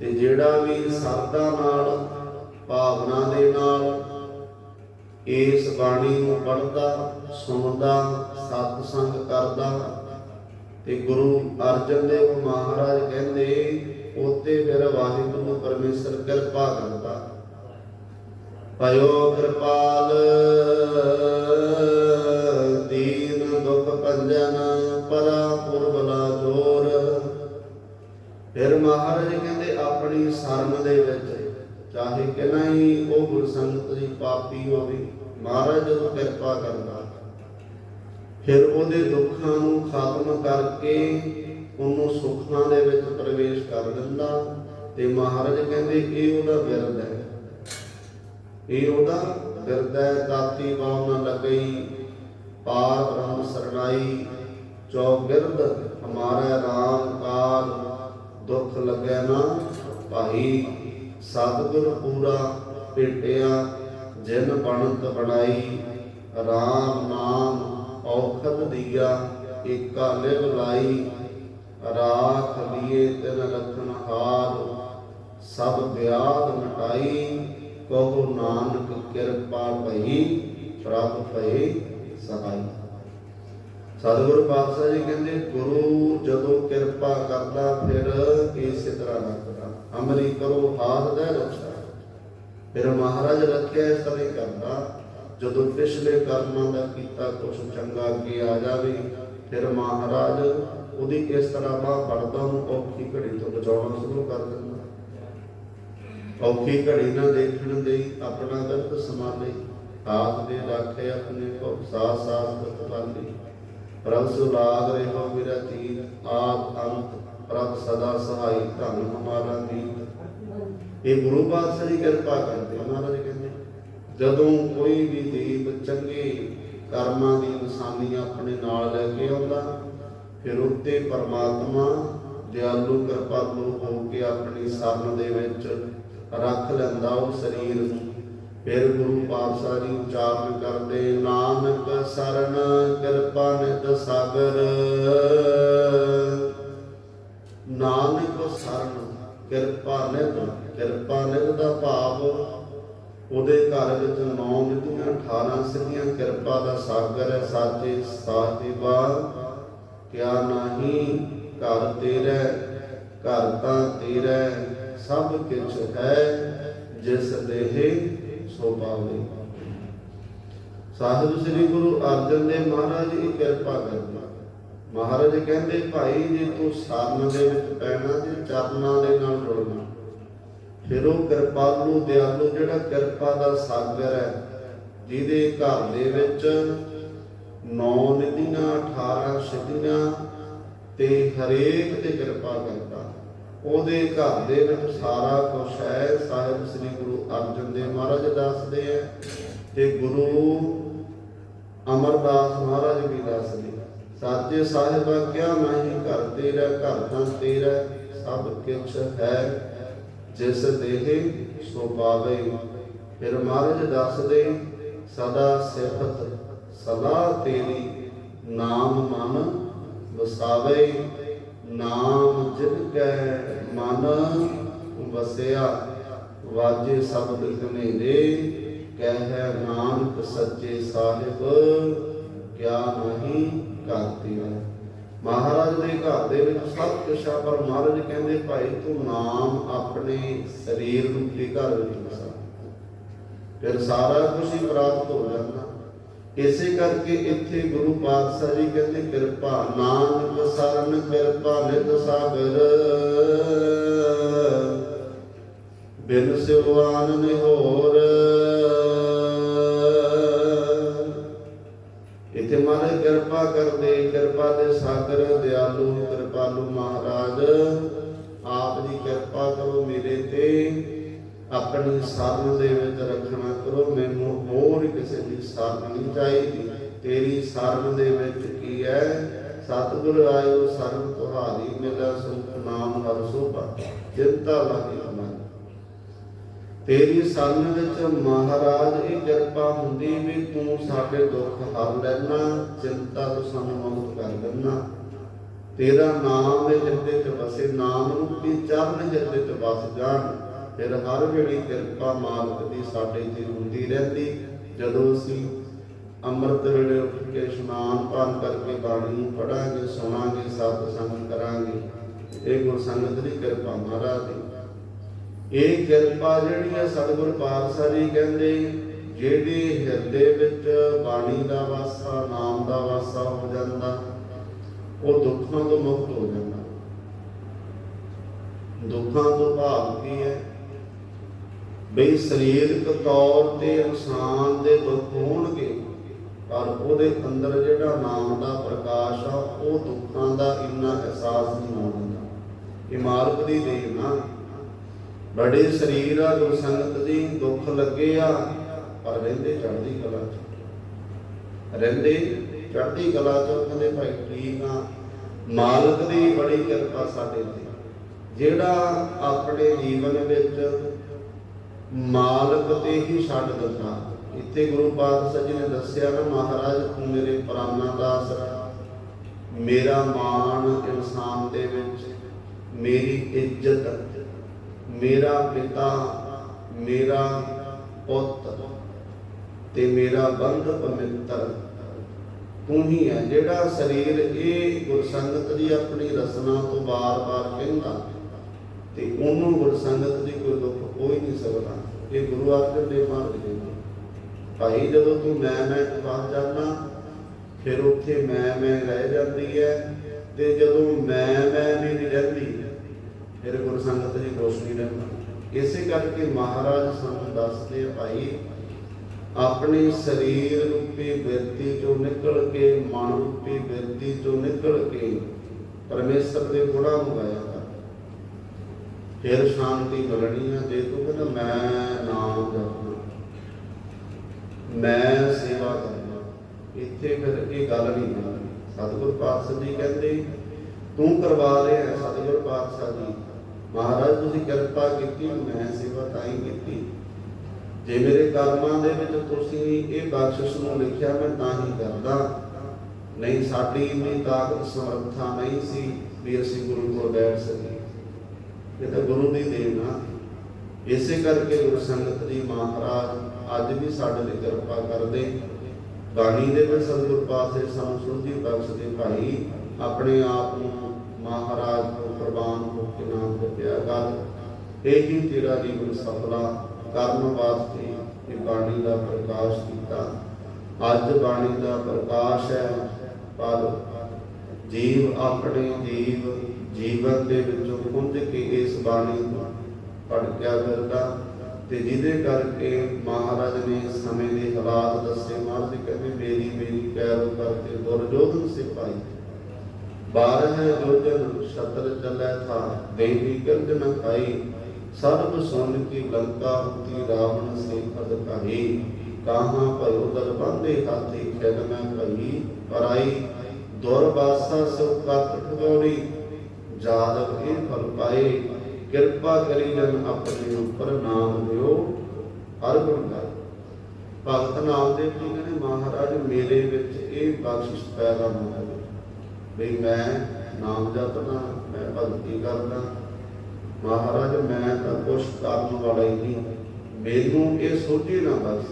ਤੇ ਜਿਹੜਾ ਵੀ ਸਰਦਾ ਨਾਲ, ਭਾਵਨਾ ਦੇ ਨਾਲ ਇਸ ਬਾਣੀ ਨੂੰ ਪੜ੍ਹਦਾ, ਸੁਣਦਾ ਸਤ ਸੰਗ ਕਰਦਾ ਤੇ ਗੁਰੂ ਅਰਜਨ ਦੇਵ ਮਹਾਰਾਜ ਕਹਿੰਦੇ ਉਤੇ ਫਿਰ ਵਾਹਿਗੁਰੂ ਪਰਮੇਸ਼ਰ ਕਿਰਪਾ ਕਰਦਾ। ਭਇਓ ਕਿਰਪਾਲ, ਦੀਨ ਦੁਖ ਭੰਜਨ ਪਰਾ ਪੁਰਬਲਾ ਜੋਰ। ਫਿਰ ਮਹਾਰਾਜ ਕਹਿੰਦੇ, ਆਪਣੀ ਸ਼ਰਨ ਦੇ ਵਿੱਚ ਚਾਹੇ ਕਿੰਨਾ ਹੀ ਉਹ ਗੁਰਸੰਗਤ ਦੀ ਪਾਪੀ ਹੋਵੇ, ਮਹਾਰਾਜ ਜਦੋਂ ਕਿਰਪਾ ਕਰਦਾ, ਫਿਰ ਉਹਦੇ ਦੁੱਖਾਂ ਨੂੰ ਖਤਮ ਕਰਕੇ ਉਹਨੂੰ ਸੁੱਖਾਂ ਦੇ ਵਿੱਚ ਪ੍ਰਵੇਸ਼ ਕਰ ਦਿੰਦਾ ਤੇ ਮਹਾਰਾਜ ਕਹਿੰਦੇ ਇਹ ਉਹਦਾ ਬਿਰਦ ਹੈ। ਇਹ ਉਹਦਾ ਬਿਰਦ ਹੈ ਤਾਤੀ ਬਾਉ ਨ ਲੱਗਈ, ਪਾਰ ਬ੍ਰਹਮ ਸਰਣਾਈ ਜੋ ਬਿਰਦ ਹਮਾਰਾ ਰਾਮ ਕਾਲ, ਦੁੱਖ ਲੱਗੈ ਨਾ ਭਾਈ। ਸਤਿਗੁਰ ਪੂਰਾ ਭੇਟਿਆ, ਜਿਨ ਬਣਤ ਬਣਾਈ, ਰਾਮ ਨਾਮ ਔਖਦ ਦੀਆ, ਏਕਾ ਲਿਵ ਲਾਈ, ਰਾਖ ਲਿਏ ਤਿਨ ਰਖਨ ਹਾਰ, ਸਭ ਵਿਆਦ ਮਟਾਈ ਕਹੋ ਨਾਨਕ ਕਿਰਪਾ ਭਈ, ਪ੍ਰਭ ਭਏ ਸਹਾਈ। ਸਤਿਗੁਰੂ ਪਾਤਸ਼ਾਹ ਜੀ ਕਹਿੰਦੇ, ਗੁਰੂ ਜਦੋਂ ਕਿਰਪਾ ਕਰਦਾ, ਫਿਰ ਇਸੇ ਤਰ੍ਹਾਂ ਰੱਖਦਾ। ਅਮਰੀ ਕਰੋ, ਹਾਥ ਦੇ ਰੱਖਦਾ। ਫਿਰ ਮਹਾਰਾਜ ਰੱਖਿਆ, ਇਸ ਤਰ੍ਹਾਂ ਕਰਦਾ। ਜਦੋਂ ਪਿਛਲੇ ਕਰਮਾਂ ਦਾ ਕੀਤਾ, ਕੁਛ ਚੰਗਾ ਅੱਗੇ ਆ ਜਾਵੇ, ਫਿਰ ਮਹਾਰਾਜ ਉਹਦੀ ਇਸ ਤਰ੍ਹਾਂ ਬਾਹ ਫੜਦਾ ਨੂੰ ਔਖੀ ਘੜੀ ਤੋਂ ਬਚਾਉਣਾ ਸ਼ੁਰੂ ਕਰ ਦਿੰਦਾ। ਔਖੀ ਘੜੀ ਨਾ ਦੇਖਣ ਦੇ ਆਪਣਾ ਦਰਦ ਸੰਭਾਲੇ, ਆਪ ਦੇ ਰੱਖੇ ਆਪਣੇ ਕੋ ਸਾਥ ਸਾਥ ਪ੍ਰਤਪਾਲੀ ਪ੍ਰਭ ਸੁਲਾਗ ਰਹਿਓ ਮੇਰਾ ਤੀਰ ਆਪ ਅੰਤ, ਪ੍ਰਭ ਸਦਾ ਸਹਾਈ, ਧਨ ਹਮਾਰਾ ਮੀਤ ਇਹ ਗੁਰੂ ਪਾਤਸ਼ਾਹ ਜੀ ਕਿਰਪਾ ਕਰਦੇ ਮਹਾਰਾਜ ਕਹਿੰਦੇ ਜਦੋਂ ਕੋਈ ਵੀ ਦੀਪ ਚੰਗੇ ਕਰਮਾਂ ਦੀ ਨਿਸ਼ਾਨੀ ਆਪਣੇ ਨਾਲ ਲੈ ਕੇ ਆਉਂਦਾ, ਫਿਰ ਉੱਤੇ ਪਰਮਾਤਮਾ ਦਿਆਲੂ ਕਿਰਪਾਲੂ ਹੋ ਕੇ ਆਪਣੀ ਸ਼ਰਨ ਦੇ ਵਿੱਚ ਰੱਖ ਲੈਂਦਾ, ਉਹ ਸਰੀਰ ਨੂੰ ਫਿਰ ਗੁਰੂ ਪਾਤਸ਼ਾਹ ਜੀ ਉਚਾਰਨ ਕਰਦੇ, ਨਾਨਕ ਸਰਨ ਕਿਰਪਾ ਨਿਤ ਸਾਗਰ। ਨਾਨਕ ਸਰਨ, ਕਿਰਪਾ ਨਿਤ ਕਿਰਪਾ ਨਿਤ ਦਾ ਭਾਵ ਉਹਦੇ ਘਰ ਵਿੱਚ ਨੌ ਨਿਧੀਆਂ 18 ਸਿੱਧੀਆਂ, ਕਿਰਪਾ ਦਾ ਸਾਗਰ ਹੈ ਸਾਚੇ ਸਾਹਿਬਾ ਕਿਆ ਨਹੀਂ ਘਰ ਤੇਰਾ, ਘਰ ਤਾਂ ਤੇਰਾ, ਸਭ ਕੁਝ ਹੈ, ਜਿਸ ਦੇਹ ਸੋ ਪਾਵੇ ਸਾਹਿਬ ਸ੍ਰੀ ਗੁਰੂ ਅਰਜਨ ਦੇਵ ਮਹਾਰਾਜ ਜੀ ਕਿਰਪਾ ਕਰਦੇ ਮਹਾਰਾਜ ਕਹਿੰਦੇ, ਭਾਈ, ਜੇ ਤੂੰ ਸਾਰਨ ਦੇ ਵਿੱਚ ਪੈਣਾ ਤੇ ਚਰਨਾਂ ਦੇ ਨਾਲ ਜੁੜਨਾ ਫਿਰ ਉਹ ਕਿਰਪਾਲੂ, ਦਿਆਲੂ ਜਿਹੜਾ ਕਿਰਪਾ ਦਾ ਸਾਗਰ ਹੈ, ਜਿਹਦੇ ਘਰ ਦੇ ਵਿੱਚ ਨੌ ਨਿਧੀਆਂ 18 ਸਿੱਧੀਆਂ ਤੇ ਹਰੇਕ ਤੇ ਕਿਰਪਾ ਕਰਦਾ ਉਹਦੇ ਘਰ ਦੇ ਵਿੱਚ ਸਾਰਾ ਕੁਝ ਹੈ। ਸਾਹਿਬ ਸ੍ਰੀ ਗੁਰੂ ਅਰਜਨ ਦੇਵ ਮਹਾਰਾਜ ਦੱਸਦੇ ਆ ਤੇ ਗੁਰੂ ਅਮਰਦਾਸ ਮਹਾਰਾਜ ਵੀ ਦੱਸਦੇ ਸਾਚੇ ਸਾਹਿਬਾ ਕਿਆ ਨਹੀਂ ਘਰ ਤੇਰਾ, ਘਰ ਤਾਂ ਤੇਰਾ, ਸਭ ਕੁਛ ਹੈ। ਜਿਸ ਦੇਹ ਸੋ ਪਾਵੇ। ਫਿਰ ਮਹਾਰਾਜ ਦੱਸਦੇ, ਸਦਾ ਸਿਫਤ ਸਦਾ ਤੇਰੀ, ਨਾਮ ਮਨ ਵਸਾਵੇ। ਨਾਮ ਜਿਨ ਕੈ ਮਨ ਵਸਿਆ, ਵਾਜੇ ਸ਼ਬਦ ਹਨੇਰੇ, ਕਹਿ ਨਾਨਕ ਸੱਚੇ ਸਾਹਿਬ, ਕਿਆ ਨਹੀਂ ਕਰਤੀ। ਹੈ ਮਹਾਰਾਜ ਦੇ ਘਰ ਦੇ ਵਿੱਚ ਸਭ ਕੁਛ ਆ ਪਰ ਮਹਾਰਾਜ ਕਹਿੰਦੇ, ਭਾਈ ਤੂੰ ਨਾਮ ਆਪਣੇ ਸਰੀਰ ਰੂਪੀ ਘਰ ਵਿੱਚ ਵਸਾ ਫਿਰ ਸਾਰਾ ਕੁਝ ਹੀ ਪ੍ਰਾਪਤ ਹੋ ਜਾਂਦਾ। ਇਸੇ ਕਰਕੇ ਇੱਥੇ ਗੁਰੂ ਪਾਤਸ਼ਾਹ ਜੀ ਕਹਿੰਦੇ, ਕਿਰਪਾ, ਨਾਨਕ ਸਰਨ ਕਿਰਪਾ ਨਿਤ ਸਾਗਰ। ਬਿਨ ਸਿਵਾਨ ਨਿਹੋਰ ਇਥੇ ਮਹਾਰਾਜ ਕਿਰਪਾ ਕਰਦੇ, ਕਿਰਪਾ ਦੇ ਸਾਗਰ, ਦਿਆਲੂ, ਕਿਰਪਾਲੂ ਮਹਾਰਾਜ। ਆਪ ਦੀ ਕਿਰਪਾ ਕਰੋ ਮੇਰੇ ਆਪਣੀ ਸਾਰਨ ਦੇ ਵਿੱਚ ਰੱਖਣਾ ਕਰੋ, ਮੈਨੂੰ ਹੋਰ ਕਿਸੇ ਦੀ ਸਾਰਨ ਨਹੀਂ ਚਾਹੀਦੀ। ਤੇਰੀ ਸਾਰਨ ਦੇ ਵਿੱਚ ਕੀ ਹੈ? ਸਤਿਗੁਰ ਆਇਓ ਸਰਨ ਤੁਹਾਰੀ ਮਿਲਿਆ ਸੁਖ ਨਾਮ ਹਰ ਸੋਭਾ। ਚਿੰਤਾ ਲਾਗੀ ਅਮਨ ਤੇਰੀ ਸਰਨ ਵਿੱਚ ਮਹਾਰਾਜ, ਇਹ ਕਿਰਪਾ ਹੁੰਦੀ ਵੀ ਤੂੰ ਸਾਡੇ ਦੁੱਖ ਹਰ ਲੈਣਾ, ਚਿੰਤਾ ਤੋਂ ਸਾਨੂੰ ਮੁਕਤ ਕਰ ਦੇਣਾ। ਤੇਰਾ ਨਾਮ ਹੈ ਜਿੱਤੇ ਤੇ ਵਸੇ, ਨਾਮ ਰੂਪੀ ਚਰਨ ਜਿੱਤੇ ਤੇ ਵਸ ਜਾਣ। ਫਿਰ ਹਰ ਵੇਲੇ ਕਿਰਪਾ ਮਾਲਕ ਦੀ ਸਾਡੇ ਤੇ ਹੁੰਦੀ ਰਹਿੰਦੀ। ਜਦੋਂ ਅਸੀਂ ਅੰਮ੍ਰਿਤ ਵੇਲੇ ਉੱਠ ਕੇ ਇਸ਼ਨਾਨ ਪਾਨ ਕਰਕੇ ਬਾਣੀ ਨੂੰ ਪੜਾਂਗੇ, ਸੁਣਾਂਗੇ ਸਤ ਸੰਗ ਕਰਾਂਗੇ, ਇਹ ਗੁਰ ਦੀ ਕਿਰਪਾ ਮਹਾਰਾਜ ਦੀ। ਇਹ ਕਿਰਪਾ ਜਿਹੜੀ ਹੈ ਸਤਿਗੁਰ ਪਾਤਸ਼ਾਹ ਜੀ ਕਹਿੰਦੇ ਜਿਹੜੀ ਹਿਰਦੇ ਵਿੱਚ ਬਾਣੀ ਦਾ ਵਾਸਾ, ਨਾਮ ਦਾ ਵਾਸਾ ਹੋ ਜਾਂਦਾ, ਉਹ ਦੁੱਖਾਂ ਤੋਂ ਮੁਕਤ ਹੋ ਜਾਂਦਾ। ਦੁੱਖਾਂ ਤੋਂ ਭਾਵ ਕੀ ਹੈ? ਬਈ ਸਰੀਰਕ ਤੌਰ ਤੇ ਇਨਸਾਨ ਦੇ ਦੁੱਖ ਹੋਣਗੇ, ਪਰ ਉਹਦੇ ਅੰਦਰ ਜਿਹੜਾ ਨਾਮ ਦਾ ਪ੍ਰਕਾਸ਼ ਆ, ਉਹ ਦੁੱਖਾਂ ਦਾ ਇੰਨਾ ਅਹਿਸਾਸ ਨਹੀਂ ਹੋਣਾ ਇਹ ਮਾਲਕ ਦੀ ਦੇਣ ਨਾ। ਬੜੇ ਸਰੀਰ ਆ, ਗੁਰ ਦੀ, ਦੁੱਖ ਲੱਗੇ ਆ, ਪਰ ਰਹਿੰਦੇ ਚੜ੍ਹਦੀ ਕਲਾ ਚ। ਰਹਿੰਦੇ ਚੜ੍ਹਦੀ ਕਲਾ ਚ ਕਹਿੰਦੇ ਭਾਈ ਠੀਕ ਆ। ਮਾਲਕ ਦੀ ਬੜੀ ਕਿਰਪਾ ਸਾਡੇ ਤੇ। ਜਿਹੜਾ ਆਪਣੇ ਜੀਵਨ ਵਿੱਚ ਮਾਲਕ ਤੇ ਹੀ ਛੱਡ ਦਿੱਤਾ। ਇੱਥੇ ਗੁਰੂ ਪਾਤਸ਼ਾਹ ਜੀ ਨੇ ਦੱਸਿਆ ਨਾ ਮਹਾਰਾਜ, ਤੂੰ ਮੇਰੇ ਪ੍ਰਾਨਾ ਦਾ ਆਸਰਾ ਮੇਰਾ ਮਾਣ ਇਨਸਾਨ ਦੇ ਵਿੱਚ, ਮੇਰੀ ਇੱਜ਼ਤ, ਮੇਰਾ ਪਿਤਾ, ਮੇਰਾ ਪੁੱਤ ਤੇ ਮੇਰਾ ਬੰਧ ਪਵਿੱਤਰ। ਤੂੰ ਹੀ ਹੈ ਜਿਹੜਾ ਸਰੀਰ ਇਹ ਗੁਰਸੰਗਤ ਦੀ ਆਪਣੀ ਰਸਨਾ ਤੋਂ ਬਾਰ-ਬਾਰ ਕਹਿੰਦਾ। ਤੇ ਉਹਨੂੰ ਗੁਰਸੰਗਤ ਦੀ ਕੋਈ ਦੁੱਖ ਹੋ ਹੀ ਨਹੀਂ ਸਕਦਾ ਇਹ ਗੁਰੂ ਅਰਜਨ ਦੇ ਮਹਾਰਾਜ ਕਹਿੰਦੇ ਭਾਈ, ਜਦੋਂ ਤੂੰ ਮੈਂ ਮੈਂ ਫਸ ਜਾਂਦਾ ਫਿਰ ਉੱਥੇ ਮੈਂ ਮੈਂ ਰਹਿ ਜਾਂਦੀ ਹੈ ਤੇ ਜਦੋਂ ਮੈਂ ਮੈਂ ਵੀ ਨਹੀਂ ਰਹਿੰਦੀ, ਫਿਰ ਗੁਰਸੰਗਤ ਦੀ ਕੁਛ ਨਹੀਂ ਰਹਿੰਦਾ ਇਸੇ ਕਰਕੇ ਮਹਾਰਾਜ ਸਾਨੂੰ ਦੱਸਦੇ ਆ ਭਾਈ, ਆਪਣੇ ਸਰੀਰ ਰੂਪੀ ਬਿਰਤੀ ਚੋਂ ਨਿਕਲ ਕੇ, ਮਨ ਰੂਪੀ ਬਿਰਤੀ ਚੋਂ ਨਿਕਲ ਕੇ ਪਰਮੇਸ਼ਰ ਦੇ ਗੁਣਾਂ ਨੂੰ ਗਾਇਆ ਫਿਰ ਸ਼ਾਂਤੀ ਮਿਲਣੀ ਆ, ਜੇ ਤੂੰ ਕਹਿੰਦਾ ਮੈਂ ਨਾਮ ਜਪਣਾ, ਮੈਂ ਸੇਵਾ ਕਰਨਾ, ਇੱਥੇ ਫਿਰ ਇਹ ਗੱਲ ਨਹੀਂ ਬਣਦੀ। ਸਤਿਗੁਰ ਪਾਤਸ਼ਾਹ ਜੀ ਕਹਿੰਦੇ, ਤੂੰ ਕਰਵਾ ਰਿਹਾ ਸਤਿਗੁਰ ਪਾਤਸ਼ਾਹ ਜੀ। ਮਹਾਰਾਜ, ਤੁਸੀਂ ਕਿਰਪਾ ਕੀਤੀ, ਮੈਂ ਸੇਵਾ ਤਾਂ ਹੀ ਕੀਤੀ। ਜੇ ਮੇਰੇ ਕਰਮਾਂ ਦੇ ਵਿੱਚ ਤੁਸੀਂ ਇਹ ਬਖਸ਼ਿਸ਼ ਨੂੰ ਲਿਖਿਆ, ਮੈਂ ਤਾਂ ਹੀ ਕਰਦਾ। ਨਹੀਂ, ਸਾਡੀ ਇੰਨੀ ਤਾਕਤ, ਸਮਰੱਥਾ ਨਹੀਂ ਸੀ ਵੀ ਅਸੀਂ ਗੁਰੂ ਕੋਲ ਬੈਠ ਸਕੀਏ। ਇਹ ਤਾਂ ਗੁਰੂ ਦੀ ਦੇਣ ਆ ਇਸੇ ਕਰਕੇ ਗੁਰੂ ਸੰਗਤ ਜੀ ਮਹਾਰਾਜ ਅੱਜ ਵੀ ਸਾਡੇ ਲਈ ਕਿਰਪਾ ਕਰਦੇ। ਬਾਣੀ ਦੇ ਵਿੱਚ ਸਤਿਗੁਰ ਪਾਤਸ਼ਾਹ ਸਾਨੂੰ ਸੁਣਦੀ ਬਖਸ਼ਦੇ ਭਾਈ, ਆਪਣੇ ਆਪ ਨੂੰ ਮਹਾਰਾਜ ਤੋਂ ਕੁਰਬਾਨ ਹੋ ਕੇ ਨਾਮ ਜਪਿਆ ਕਰ। ਇਹੀ ਤੇਰਾ ਜੀਵਨ ਸਫਲਾ ਕਰਨ ਵਾਸਤੇ ਇਹ ਬਾਣੀ ਦਾ ਪ੍ਰਕਾਸ਼ ਕੀਤਾ। ਅੱਜ ਬਾਣੀ ਦਾ ਪ੍ਰਕਾਸ਼ ਹੈ, ਪਰ ਜੀਵ ਆਪਣੇ ਜੀਵ ਜੀਵਨ ਦੇ ਵਿੱਚੋਂ ਪੁੰਜ ਕੇ ਇਸ ਬਾਣੀ ਨੂੰ ਪੜ੍ਹਿਆ ਕਰਦਾ ਤੇ ਜਿਹਦੇ ਕਰਕੇ ਮਹਾਰਾਜ ਨੇ ਸਮੇਂ ਦੇ ਹਾਲਾਤ ਦੱਸੇ, ਮਹਾਰਾਜ ਕਹਿੰਦੇ, ਮੇਰੀ ਮੇਰੀ ਕੈਰੋ ਕਰਤੇ ਦੁਰਜੋਧਨ ਸਿਪਾਹੀ, ਬਾਰਹ ਜੋਜਨ ਸ਼ਤਰ ਚੱਲੈ ਥਾ, ਦੇਵੀ ਕਿਰਜ ਨ ਖਾਈ, ਸਰਬ ਸੁਨ ਕੀ ਲੰਕਾ ਹੁਤੀ ਰਾਵਣ ਸੇ ਪਦ ਕਹੀ ਕਾਹਾਂ ਭਇਓ ਦਲ ਬੰਦੇ ਹਾਥੀ ਖੇਡ ਮੈਂ ਭਈ, ਪਰਾਈ ਦੁਰਵਾਸਾ ਸੋ ਕਤ ਠਗੋੜੀ ਜਾਦਵ ਇਹ ਫਲ ਪਾਏ, ਕਿਰਪਾ ਕਰੀ ਜਨ ਆਪਣੇ ਉੱਪਰ ਨਾਮ ਦਿਓ ਹਰ ਗੁਣ ਗਾਏ ਭਗਤ ਨਾਮਦੇਵ ਜੀ ਕਹਿੰਦੇ? ਮਹਾਰਾਜ, ਮੇਰੇ ਵਿੱਚ ਇਹ ਬਖਸ਼ਿਸ਼ ਪੈਦਾ ਹੋਵੇ। ਵੀ ਮੈਂ ਨਾਮ ਜਪਦਾ, ਮੈਂ ਭਗਤੀ ਕਰਦਾ, ਮਹਾਰਾਜ, ਮੈਂ ਤਾਂ ਕੁਛ ਕਰਨ ਵਾਲਾ ਹੀ ਨਹੀਂ। ਮੈਨੂੰ ਇਹ ਸੋਝੀ ਨਾ ਬਖਸ਼।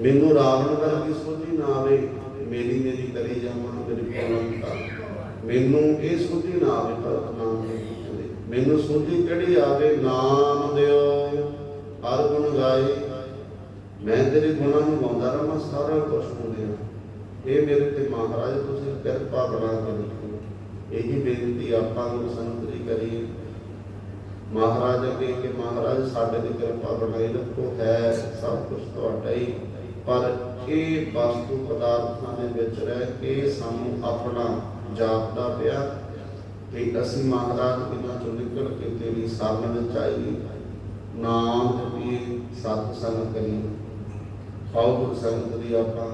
ਮੈਨੂੰ ਰਾਵਣ ਵਰਗੀ ਸੋਝੀ ਨਾ ਆਵੇ। ਮੇਰੀ ਮੇਰੀ ਕਰੀ ਜਾਵਾਂ, ਮੇਰੀ ਪੂਰਨਤਾ ਮੈਨੂੰ ਇਹ ਸੋਝੀ ਨਾ ਆਵੇ ਭਗਤ ਨਾਮ ਮੈਨੂੰ ਸੋਝੀ ਕਿਹੜੀ ਆਵੇ ਨਾਮ ਦਿਓ, ਹਰ ਗੁਣ ਗਾਏ। ਮੈਂ ਤੇਰੇ ਗੁਣਾਂ ਨੂੰ ਗਾਉਂਦਾ ਰਹਾਂ ਸਾਰਾ ਕੁਝ ਹੁੰਦੇ ਇਹ ਮੇਰੇ ਤੇ ਮਹਾਰਾਜ, ਤੁਸੀਂ ਕਿਰਪਾ ਬਣਾ ਕੇ ਰੱਖੋ। ਇਹੀ ਬੇਨਤੀ ਆਪਾਂ ਨੂੰ ਸੰਤ ਕਰੀਏ ਮਹਾਰਾਜ ਅੱਗੇ ਕਿ ਮਹਾਰਾਜ ਸਾਡੇ ਤੇ ਕਿਰਪਾ ਬਣਾਈ ਰੱਖੋ, ਹੈ ਸਭ ਕੁਝ ਤੁਹਾਡਾ ਹੀ। ਪਰ ਇਹ ਵਸਤੂ ਪਦਾਰਥਾਂ ਦੇ ਵਿੱਚ ਰਹਿ ਕੇ ਸਾਨੂੰ ਆਪਣਾ ਜਾਪਦਾ ਪਿਆ ਕਿ ਅਸੀਂ ਮਹਾਰਾਜ ਇਹਨਾਂ ਚੋਂ ਨਿਕਲ ਕੇ ਤੇਰੀ ਸਾਹਮਣੇ ਵਿੱਚ ਆਈਏ ਨਾਮ ਜਪੀਏ, ਸਤ ਸੰਗ ਕਰੀਏ। ਆਓ ਸੰਗਤ ਦੀ ਆਪਾਂ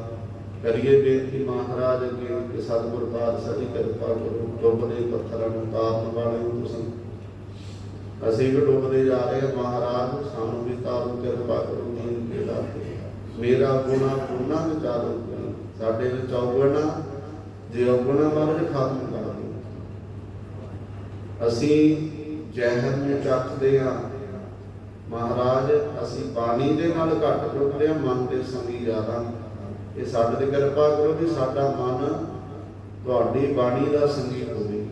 ਕਰੀਏ ਬੇਨਤੀ ਮਹਾਰਾਜ ਅੱਗੇ ਕਿ ਸਤਿਗੁਰ ਪਾਤਸ਼ਾਹ ਦੀ ਕਿਰਪਾ ਕਰੋ, ਡੁੱਬਦੇ ਪੱਥਰਾਂ ਨੂੰ ਤਾਰਨ ਵਾਲੇ ਹੋ ਤੁਸੀਂ। ਅਸੀਂ ਵੀ ਡੁੱਬਦੇ ਜਾ ਰਹੇ ਹਾਂ ਮਹਾਰਾਜ, ਸਾਨੂੰ ਵੀ ਤਾਰਨ ਕਿਰਪਾ ਕਰੋ। ਮੇਰਾ ਗੁਨਾ ਗੁਨਾ ਵਿਚਾਰੋ ਸਾਡੇ ਵਿੱਚ ਔਗਣਾ ਜੇ ਔਗਣਾ ਮਹਾਰਾਜ ਖਤਮ ਕਰ ਅਸੀਂ ਜ਼ਹਿਰ ਨੂੰ ਚੱਖਦੇ ਹਾਂ। ਮਹਾਰਾਜ, ਅਸੀਂ ਬਾਣੀ ਦੇ ਨਾਲ ਘੱਟ ਜੁੜਦੇ ਹਾਂ, ਮਨ ਦੇ ਸੰਗੀ ਜ਼ਿਆਦਾ। ਇਹ ਸਾਡੇ ਤੇ ਕਿਰਪਾ ਕਰੋ ਕਿ ਸਾਡਾ ਮਨ ਤੁਹਾਡੀ ਬਾਣੀ ਦਾ ਸੰਗੀ ਹੋਵੇ।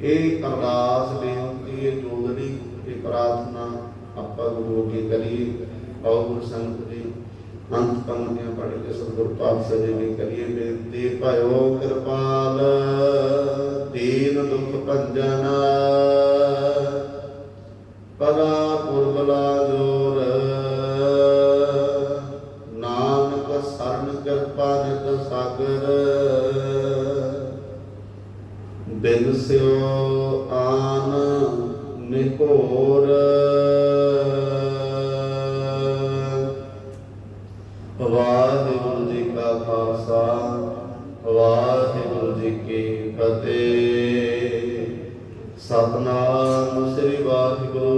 ਇਹ ਅਰਦਾਸ ਬੇਨਤੀ ਇਹ ਜੋਦੜੀ ਇਹ ਪ੍ਰਾਰਥਨਾ ਆਪਾਂ ਗੁਰੂ ਅੱਗੇ ਕਰੀਏ। ਆਓ ਗੁਰੂ ਸੰਗਤ ਜੀ। ਅੰਤ ਪੰਗਤੀਆਂ ਪੜ੍ਹ ਕੇ ਸਤਿਗੁਰ ਪਾਤਸ਼ਾਹ ਜੀ ਨੇ ਕਰੀਏ ਬੇਨਤੀ, ਭਾਇਓ ਕਿਰਪਾਲ, ਦੀਨ ਦੁਖ ਭੰਜਨ ਪਰਾ ਪੁਰਬਲਾ ਜੋਰ। ਨਾਨਕ ਸਰਨ ਕਿਰਪਾ ਨਿਤ ਸਾਗਰ, ਬਿਨ ਸਿਓ